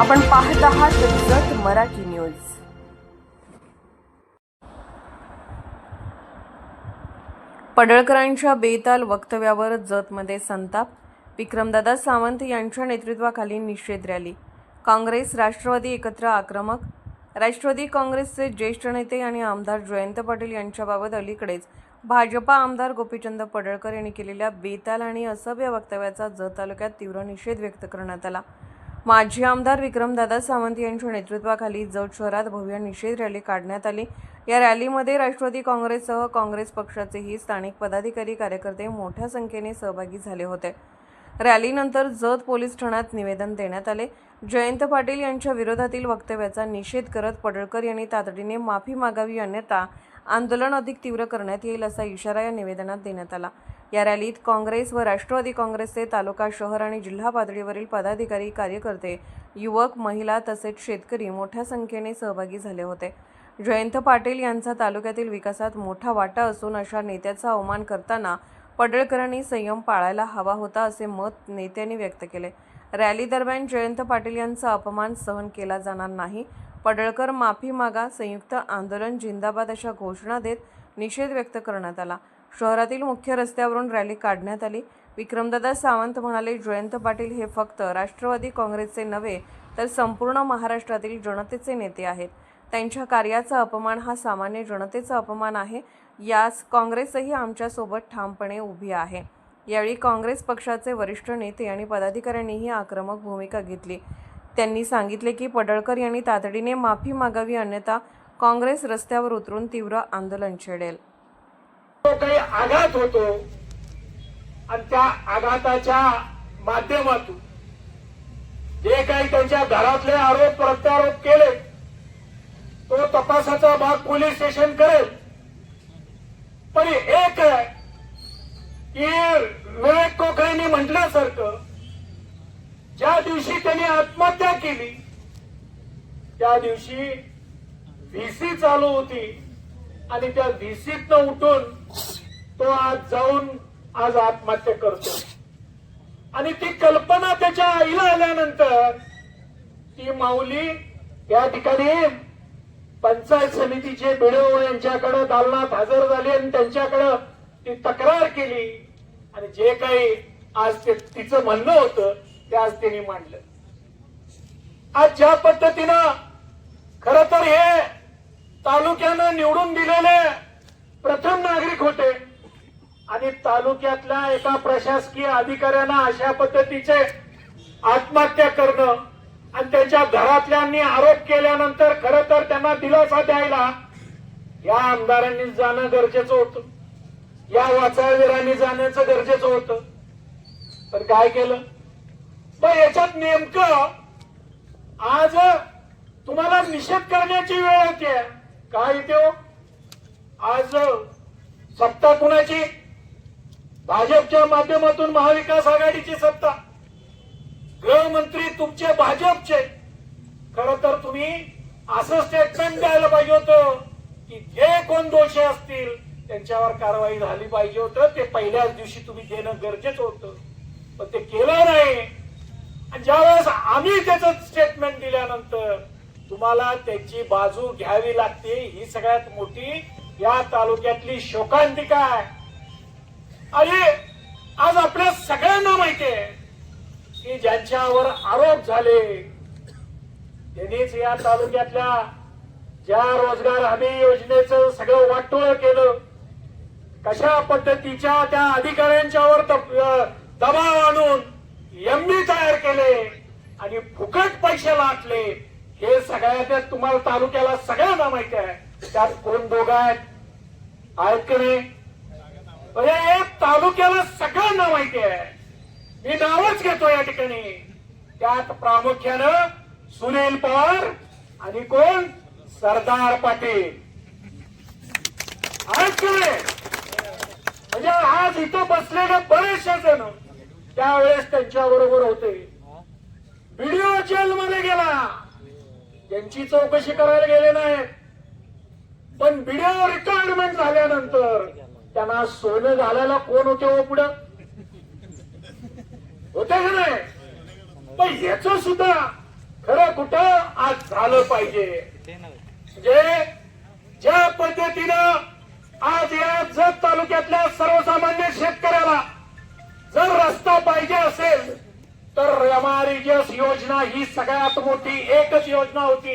आपण पाहत आहात जत मराठी न्यूज. पडळकरांच्या बेताल वक्तव्यावर जतमध्ये संताप विक्रमदादा सावंत यांच्या नेतृत्वाखाली निषेध रॅली. काँग्रेस राष्ट्रवादी एकत्र आक्रमक राष्ट्रवादी काँग्रेसचे ज्येष्ठ नेते आणि आमदार जयंत पाटील यांच्याबाबत अलीकडेच भाजपा आमदार गोपीचंद पडळकर यांनी केलेल्या बेताल आणि असभ्य वक्तव्याचा जत तालुक्यात तीव्र निषेध व्यक्त करण्यात आला. माजी आमदार विक्रमदादा सावंत यांच्या नेतृत्वाखाली जत शहरात भव्य निषेध रॅली काढण्यात आली. या रॅलीमध्ये राष्ट्रवादी काँग्रेससह काँग्रेस पक्षाचेही स्थानिक पदाधिकारी कार्यकर्ते मोठ्या संख्येने सहभागी झाले होते. रॅलीनंतर जत पोलीस ठाण्यात निवेदन देण्यात आले. जयंत पाटील यांच्या विरोधातील वक्तव्याचा निषेध करत पडळकर यांनी तातडीने माफी मागावी अन्यथा आंदोलन अधिक तीव्र करण्यात येईल असा इशारा या निवेदनात देण्यात आला. या रॅलीत काँग्रेस व राष्ट्रवादी काँग्रेसचे तालुका शहर आणि जिल्हा पातळीवरील पदाधिकारी कार्यकर्ते युवक महिला तसेच शेतकरी मोठ्या संख्येने सहभागी झाले होते. जयंत पाटील यांचा तालुक्यातील विकासात मोठा वाटा असून अशा नेत्याचा अवमान करताना पडळकरांनी संयम पाळायला हवा होता असे मत नेत्यांनी व्यक्त केले. रॅली दरम्यान जयंत पाटील यांचा अपमान सहन केला जाणार नाही. पडळकर माफी मागा संयुक्त आंदोलन जिंदाबाद अशा घोषणा देत निषेध व्यक्त करण्यात आला. शहरातील मुख्य रस्त्यावरून रॅली काढण्यात आली. विक्रमदादा सावंत म्हणाले जयंत पाटील हे फक्त राष्ट्रवादी काँग्रेसचे नव्हे तर संपूर्ण महाराष्ट्रातील जनतेचे नेते आहेत. त्यांच्या कार्याचा अपमान हा सामान्य जनतेचा अपमान आहे. यास काँग्रेसही आमच्यासोबत ठामपणे उभी आहे. यावेळी काँग्रेस पक्षाचे वरिष्ठ नेते आणि पदाधिकाऱ्यांनीही आक्रमक भूमिका घेतली. त्यांनी सांगितले की पडळकर यांनी तातडीने माफी मागावी अन्यथा काँग्रेस रस्त्यावर उतरून तीव्र आंदोलन छेडेल. तो काही आघात होतो आणि त्या आघाताच्या माध्यमातून जे काही त्यांच्या घरातले आरोप प्रत्यारोप केले तो तपासाचा भाग पोलीस स्टेशन करेल. पण एक आहे की विवेक कोकळेंनी म्हटल्यासारखं ज्या दिवशी त्यांनी आत्महत्या केली त्या दिवशी व्हीसी चालू होती. आणि त्या व्हीसीत उठून तो आज जाऊन आज आत्महत्या करतो आणि ती कल्पना त्याच्या आईला आल्यानंतर ती माऊली या ठिकाणी पंचायत समितीचे बिडो यांच्याकडे दालनात हजर झाली आणि त्यांच्याकडं ती तक्रार केली. आणि जे काही आज ते तिचं म्हणणं होतं ते आज त्यांनी मांडलं. आज ज्या पद्धतीनं खर तर हे तालुक्यानं निवडून दिलेले प्रथम नागरिक होते. आणि तालुक्यातल्या एका प्रशासकीय अधिकाऱ्यांना अशा पद्धतीचे आत्महत्या करणं आणि त्यांच्या घरातल्यांनी आरोप केल्यानंतर खर तर त्यांना दिलासा द्यायला या आमदारांनी जाणं गरजेचं होतं. या वाचाळवीरांनी जाण्याचं गरजेचं होतं. पण काय केलं? तर याच्यात नेमकं आज तुम्हाला निषेध करण्याची वेळ येते काय येते हो? आज सत्ता कुणाची? भाजपच्या माध्यमातून महाविकास आघाडीची सत्ता. गृहमंत्री तुमचे भाजपचे. खर तर तुम्ही असं स्टेटमेंट द्यायला पाहिजे होतं की जे कोण दोषी असतील त्यांच्यावर कारवाई झाली पाहिजे होतं. ते पहिल्याच दिवशी तुम्ही देणं गरजेचं होतं. पण ते केलं नाही. आणि ज्यावेळेस आम्ही त्याचं स्टेटमेंट दिल्यानंतर तुम्हाला त्यांची बाजू घ्यावी लागते. ही सगळ्यात मोठी या तालुक्यातली शोकांतिका आहे. आणि आज आपल्या सगळ्यांना माहिती आहे की ज्यांच्यावर आरोप झाले त्यांनीच या तालुक्यातल्या ज्या रोजगार हमी योजनेचं सगळं वाटोळ केलं. कशा पद्धतीच्या त्या अधिकाऱ्यांच्यावर दबाव आणून एमबी तयार केले आणि फुकट पैसे लाटले. हे सगळ्या तुम्हाला तालुक्याला सगळ्यांना माहिती आहे. त्यात कोण दोघं आहेत? की नाही? म्हणजे हे तालुक्याला सगळ्यांना माहिती आहे. मी नावच घेतो या ठिकाणी. त्यात प्रामुख्यानं सुनील पवार आणि कोण? सरदार पाटील. आहेत की म्हणजे आज इथं बसलेले बरेचसे जण त्यावेळेस त्यांच्या बरोबर होते. व्हिडिओ जेलमध्ये गेला. त्यांची चौकशी करायला गेले नाही. पण व्हिडिओ रिटायरमेंट झाल्यानंतर त्यांना सोनं घालायला कोण होते हो पुढं? होते का नाही? पण याच सुद्धा खरं कुठं आज झालं पाहिजे. म्हणजे ज्या पद्धतीनं आज या जत तालुक्यातल्या सर्वसामान्य शेतकऱ्याला जर रस्ता पाहिजे असेल तर एमआरईजीएस योजना ही सगळ्यात मोठी एकच योजना होती.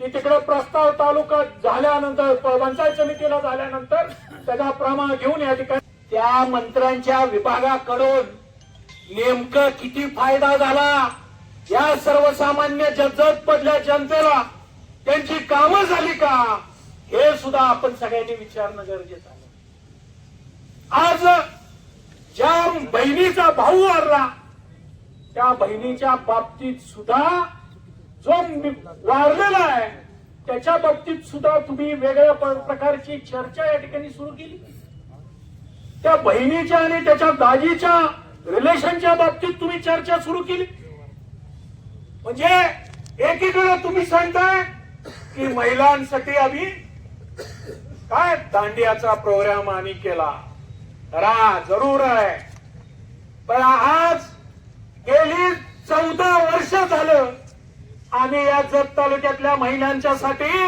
ती तिकडे प्रस्ताव तालुका झाल्यानंतर पंचायत समितीला झाल्यानंतर त्याचा प्रमाण घेऊन या ठिकाणी त्या मंत्र्यांच्या विभागाकडून नेमकं किती फायदा झाला? या सर्वसामान्य जगत पडल्या जनतेला त्यांची कामं झाली का? हे सुद्धा आपण सगळ्यांनी विचारणं गरजेचं आहे. आज ज्या बहिणीचा भाऊ वारला त्या बहिणीच्या बाबतीत सुद्धा जो वारलेला आहे त्याच्या बाबतीत सुद्धा तुम्ही वेगळ्या प्रकारची चर्चा या ठिकाणी सुरू केली. त्या बहिणीच्या आणि त्याच्या दाजीच्या रिलेशनच्या बाबतीत तुम्ही चर्चा सुरू केली. म्हणजे एकीकडे तुम्ही सांगताय की महिलांसाठी आम्ही काय दांडियाचा प्रोग्राम आम्ही केला. रा जरूर आहे. पण आज गेली चौदा वर्ष झालं. आम्ही या जत तालुक्यातल्या महिलांच्या साठी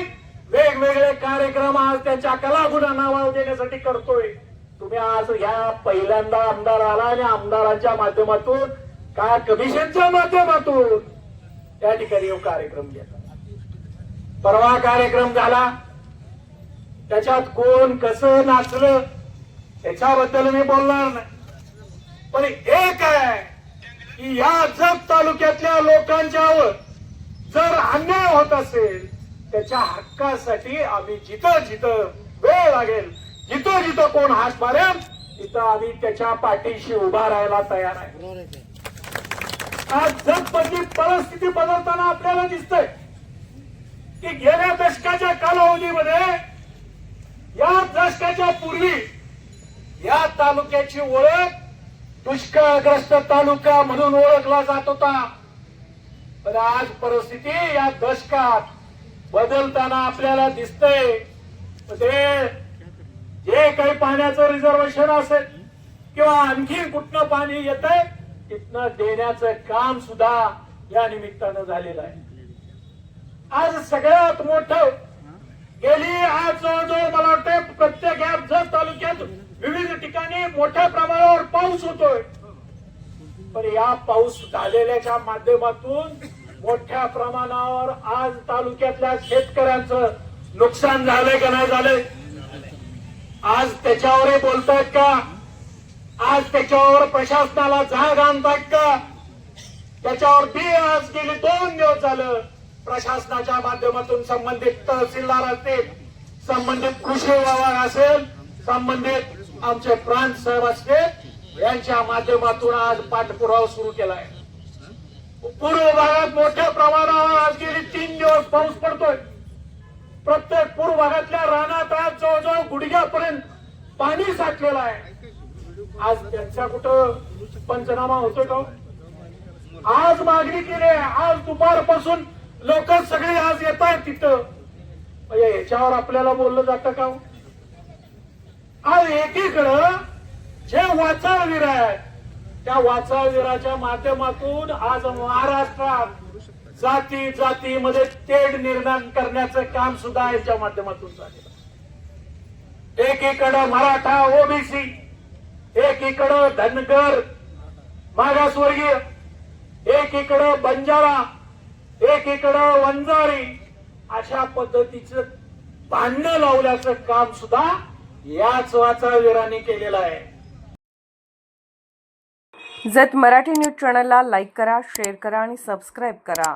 वेगवेगळे कार्यक्रम आज त्यांच्या कलागुणा नावा देण्यासाठी करतोय. तुम्ही आज ह्या पहिल्यांदा आमदार आला आणि आमदारांच्या माध्यमातून काय कमिशनच्या माध्यमातून त्या ठिकाणी कार्यक्रम घेतला. परवा कार्यक्रम झाला. त्याच्यात कोण कसं नाचलं त्याच्याबद्दल मी बोलणार नाही. पण एक आहे की या जत तालुक्यातल्या लोकांच्यावर जर अन्याय होत असेल त्याच्या हक्कासाठी आम्ही जिथं जिथं वेळ लागेल जिथं जिथं कोण हात मारेल तिथं आम्ही त्याच्या पाठीशी उभा राहायला तयार आहे. आज जगमधली परिस्थिती बदलताना आपल्याला दिसतंय की गेल्या दशकाच्या कालावधीमध्ये या दशकाच्या पूर्वी या तालुक्याची ओळख दुष्काळग्रस्त तालुका म्हणून ओळखला जात होता. पण आज परिस्थिती या दशकात बदलताना आपल्याला दिसतंय. ते जे काही पाण्याचं रिझर्वेशन असेल किंवा आणखी कुठनं पाणी येत आहे तिथनं देण्याचं काम सुद्धा या निमित्तानं झालेलं आहे. आज सगळ्यात मोठ गेली आज जवळजवळ मला वाटतं प्रत्येक या जत तालुक्यात विविध ठिकाणी मोठ्या प्रमाणावर पाऊस होतोय. पण या पाऊस झालेल्याच्या माध्यमातून मोठ्या प्रमाणावर आज तालुक्यातल्या शेतकऱ्यांचं नुकसान झालंय का नाही झालंय? आज त्याच्यावरही बोलतायत का? आज त्याच्यावर प्रशासनाला जाग आणतायत का? त्याच्यावर बी आज गेली दोन दिवस झालं प्रशासनाच्या माध्यमातून संबंधित तहसीलदार असतील संबंधित कृषी विभाग असेल संबंधित आमचे प्रांत साहेब असते यांच्या माध्यमातून आज पाठपुरावा सुरू केलाय. पूर्व भागात मोठ्या प्रमाणावर आज गेली तीन दिवस पाऊस पडतोय. प्रत्येक पूर्व भागातल्या रानात आज जवळजवळ गुडघ्यापर्यंत पाणी साठलेलं आहे. आज त्यांचा कुठं पंचनामा होतोय का हो? आज मागणी केली आज दुपारपासून लोक सगळे आज येत आहेत तिथं. म्हणजे याच्यावर आपल्याला बोललं जातं का हो? आज एकीकडं जे वाचावीर आहे त्या वाचावीराच्या माध्यमातून आज महाराष्ट्रात जाती जातीमध्ये तेढ निर्माण करण्याचं काम सुद्धा याच्या माध्यमातून झालेलं एकीकडं मराठा ओबीसी एकीकडं धनगर मागासवर्गीय एकीकडं बंजारा एकीकडं वंजारी अशा पद्धतीचं भांडणं लावल्याचं काम सुद्धा याच वाचावीरांनी केलेला आहे. जत मराठी न्यूज चॅनलला लाईक करा शेअर करा आणि सबस्क्राईब करा.